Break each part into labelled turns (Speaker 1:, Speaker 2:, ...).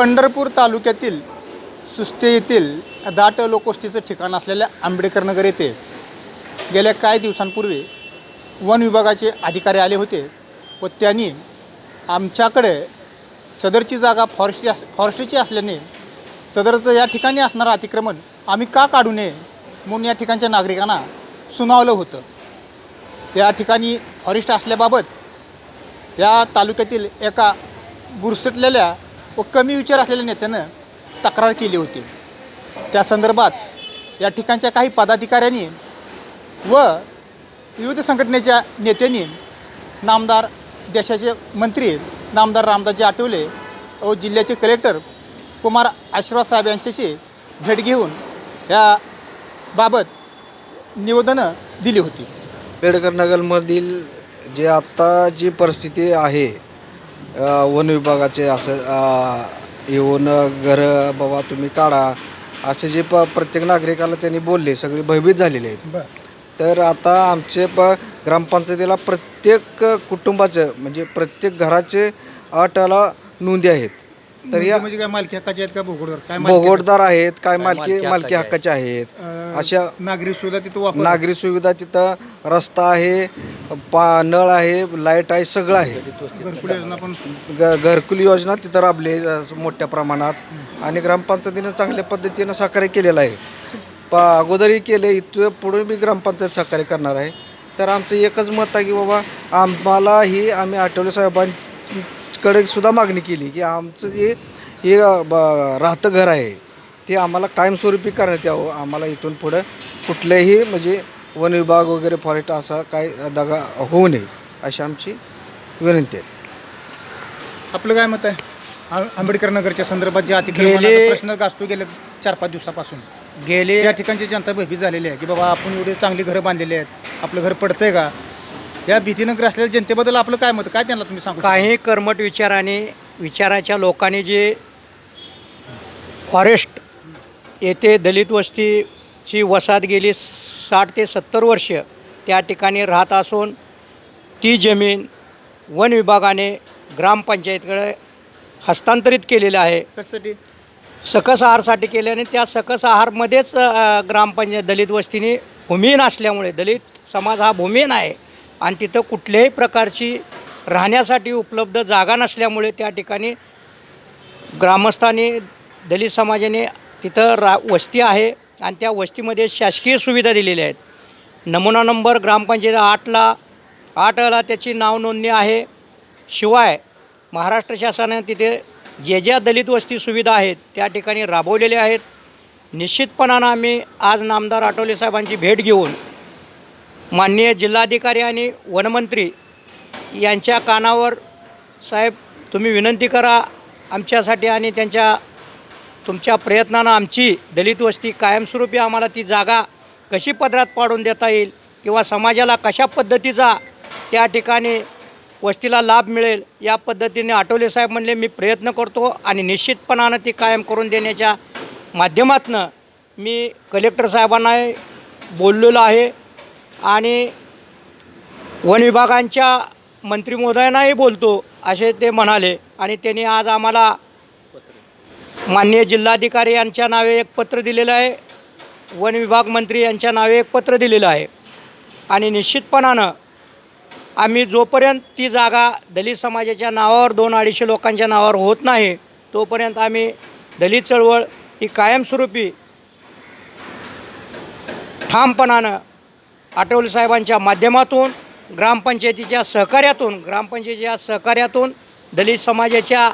Speaker 1: पंढरपूर तालुक्यातील सुस्ते येथील दाट लोकोष्टीचं ठिकाण असलेल्या आंबेडकर नगर येथे गेल्या काही दिवसांपूर्वी वन विभागाचे अधिकारी आले होते व त्यांनी आमच्याकडे सदरची जागा फॉरेस्टची अस फॉरेस्टची असल्याने सदरचं या ठिकाणी असणारं अतिक्रमण आम्ही का काढू नये म्हणून या ठिकाणच्या नागरिकांना सुनावलं होतं. या ठिकाणी फॉरेस्ट असल्याबाबत या तालुक्यातील एका बुरसटलेल्या व कमी विचार असलेल्या नेत्यानं तक्रार केली होती. त्या संदर्भात या ठिकाणच्या काही पदाधिकाऱ्यांनी व विविध संघटनेच्या नेत्यांनी नामदार देशाचे मंत्री नामदार रामदासजी आठवले व जिल्ह्याचे कलेक्टर कुमार आशीर्वाद साहेब यांच्याशी भेट घेऊन या बाबत निवेदनं दिली होती.
Speaker 2: आंबेडकर नगरमधील जे आत्ता जी परिस्थिती आहे वन विभागाचे असं येऊन घरं बाबा तुम्ही काढा. असे जे प प्रत्येक नागरिकाला त्यांनी बोलले सगळे भयभीत झालेले आहेत. तर आता आमचे प ग्रामपंचायतीला प्रत्येक कुटुंबाचं म्हणजे प्रत्येक घराचे अटाला नोंदी आहेत. तर या
Speaker 1: म्हणजे काय मालकी हक्काचे आहेत का भोगोडदार? काय मालकी
Speaker 2: भोगोटदार आहेत काय मालकी मालकी हक्काचे आहेत?
Speaker 1: अं,
Speaker 2: अशा
Speaker 1: नागरी सुविधा तिथं वापर
Speaker 2: नागरी सुविधा तिथं रस्ता आहे पा नळ आहे लाइट आहे सगळं आहे.
Speaker 1: घरकुल योजना पण
Speaker 2: ग घरकुल योजना तिथं राबली आहे, मोठ्या प्रमाणात. आणि ग्रामपंचायतीनं चांगल्या पद्धतीनं सहकार्य केलेलं आहे. प अगोदरही केले इथं पुढे मी ग्रामपंचायत सहकार्य करणार आहे. तर आमचं एकच मत आहे की बाबा आम्हाला ही आम्ही आठवले साहेबांकडे सुद्धा मागणी केली की आमचं जे हे ब- राहतं घर आहे ते आम्हाला कायमस्वरूपी करण्यात यावं. आम्हाला इथून पुढं कुठल्याही म्हणजे वन विभाग वगैरे फॉरेस्ट असा काय दगा होऊ नये अशी आमची विनंती आहे.
Speaker 1: आपलं काय मत आहे? आ- आंबेडकर नगरच्या संदर्भात जे अतिक्रमणाचा
Speaker 3: गेले-
Speaker 1: प्रश्न गाजतो गेले चार पाच दिवसापासून.
Speaker 3: गेले
Speaker 1: या ठिकाणची जनता भयभीत झालेली आहे की बाबा आपण एवढे चांगली घरं बांधलेली आहेत. आपलं घर पडतंय का? या भीतीनं ग्रासलेल्या जनतेबद्दल आपलं काय मत? काय त्यांना तुम्ही सांगू?
Speaker 3: काही कर्मठ विचाराने विचाराच्या लोकांनी जे फॉरेस्ट येथे दलित वस्तीची वसाहत गेली साठ ते सत्तर वर्ष त्या ठिकाणी राहत असून ती जमीन वन विभागाने ग्रामपंचायतकडे हस्तांतरित केलेलं आहे.
Speaker 1: कशासाठी?
Speaker 3: सकस आहारसाठी केल्याने त्या सकस आहारमध्येच ग्रामपंचायत दलित वस्तीने भूमिहीन असल्यामुळे दलित समाज हा भूमिहीन आहे. आणि तिथं कुठल्याही प्रकारची राहण्यासाठी उपलब्ध जागा नसल्यामुळे त्या ठिकाणी ग्रामस्थांनी दलित समाजाने तिथं रा वस्ती आहे. आणि त्या वस्तीमध्ये शासकीय सुविधा दिलेल्या आहेत. नमुना नंबर ग्रामपंचायत आठला आठला त्याची नाव नोंदणी आहे. शिवाय महाराष्ट्र शासनाने तिथे जे ज्या दलित वस्ती सुविधा आहेत त्या ठिकाणी राबवलेल्या आहेत. निश्चितपणानं आम्ही आज नामदार आठवले साहेबांची भेट घेऊन माननीय जिल्हाधिकारी आणि वनमंत्री यांच्या कानावर साहेब तुम्ही विनंती करा आमच्यासाठी आणि त्यांच्या तुमच्या प्रयत्नानं आमची दलित वस्ती कायमस्वरूपी आम्हाला ती जागा कशी पदरात पाडून देता येईल किंवा समाजाला कशा पद्धतीचा त्या ठिकाणी वस्तीला लाभ मिळेल या पद्धतीने आठवले साहेब म्हणले मी प्रयत्न करतो आणि निश्चितपणानं ती कायम करून देण्याच्या माध्यमातनं मी कलेक्टर साहेबांना बोललेलो आहे. आणि वन विभागांच्या मंत्री महोदयांनाही बोलतो असे ते म्हणाले. आणि त्यांनी आज आम्हाला माननीय जिल्हाधिकारी यांच्या नावे एक पत्र दिलेलं आहे. वन विभाग मंत्री यांच्या नावे एक पत्र दिलेलं आहे. आणि निश्चितपणानं आम्ही जोपर्यंत ती जागा दलित समाजाच्या नावावर दोन अडीचशे लोकांच्या नावावर होत नाही तोपर्यंत आम्ही दलित चळवळ ही कायमस्वरूपी ठामपणानं आठवले साहेबांच्या माध्यमातून ग्रामपंचायतीच्या सहकार्यातून ग्रामपंचायतीच्या सहकार्यातून दलित समाजाच्या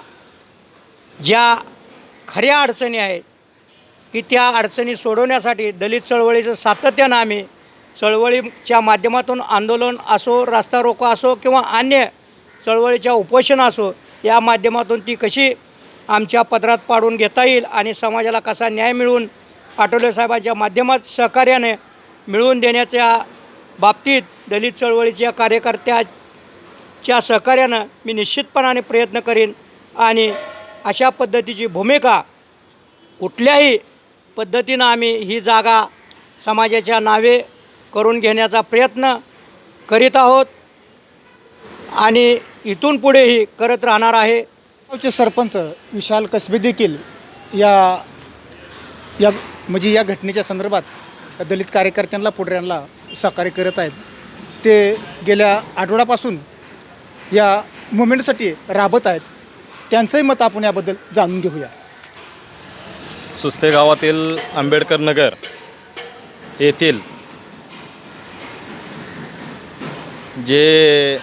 Speaker 3: ज्या खऱ्या अडचणी आहेत की त्या अडचणी सोडवण्यासाठी दलित चळवळीचं सातत्यानं आम्ही चळवळीच्या माध्यमातून आंदोलन असो रास्ता रोको असो किंवा अन्य चळवळीच्या उपोषण असो या माध्यमातून ती कशी आमच्या पदरात पाडून घेता येईल आणि समाजाला कसा न्याय मिळवून आठवले साहेबांच्या माध्यमात सहकार्याने मिळवून देण्याच्या बाबतीत दलित चळवळीच्या कार्यकर्त्याच्या सहकार्यानं मी निश्चितपणाने प्रयत्न करीन आणि अशा पद्धतीची भूमिका कुठल्याही पद्धतीनं आम्ही ही जागा समाजाच्या नावे करून घेण्याचा प्रयत्न करीत आहोत आणि इथून पुढेही करत राहणार आहे.
Speaker 1: गावचे सरपंच विशाल कसबे देखील या या म्हणजे या घटनेच्या संदर्भात दलित कार्यकर्त्यांना पुढऱ्यांना सहकार्य करत आहेत. ते गेल्या आठवड्यापासून या मुवमेंटसाठी राबत आहेत. त्यांचंही मत आपण याबद्दल जाणून घेऊया.
Speaker 4: सुस्ते गावातील आंबेडकर नगर येथील जे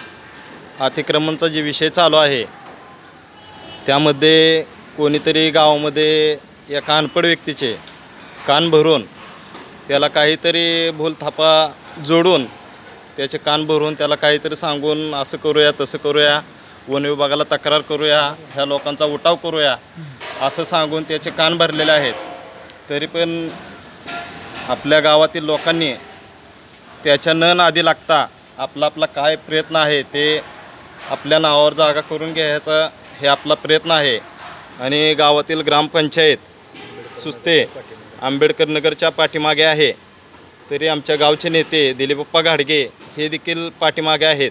Speaker 4: अतिक्रमणचा जे विषय चालू आहे त्यामध्ये कोणीतरी गावामध्ये एका अनपड व्यक्तीचे कान भरून त्याला काहीतरी भूलथापा जोडून त्याचे कान भरून त्याला काहीतरी सांगून असं करूया तसं करूया वन विभागाला तक्रार करूया ह्या लोकांचा उठाव करूया असं सांगून त्याचे कान भरलेले आहेत. तरी पण आपल्या गावातील लोकांनी त्याच्या न नादी लागता आपला आपला काय प्रयत्न आहे ते आपल्या नावावर जागा करून घ्यायचा हे आपला प्रयत्न आहे. आणि गावातील ग्रामपंचायत सुस्ते आंबेडकर नगरच्या पाठीमागे आहे. तरी आमच्या गावचे नेते दिलीपप्पा घाडगे हे देखील पाठीमागे आहेत.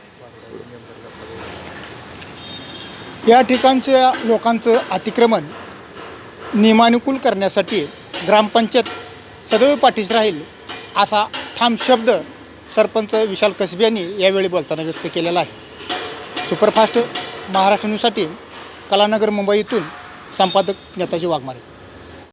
Speaker 1: या ठिकाणच्या लोकांचं अतिक्रमण नियमानुकूल करण्यासाठी ग्रामपंचायत सदैव पाठीस राहील असा ठाम शब्द सरपंच विशाल कसबे यांनी यावेळी बोलताना व्यक्त केलेला आहे. सुपरफास्ट महाराष्ट्र न्यूजसाठी कलानगर मुंबईतून संपादक नेताजी वाघमारे.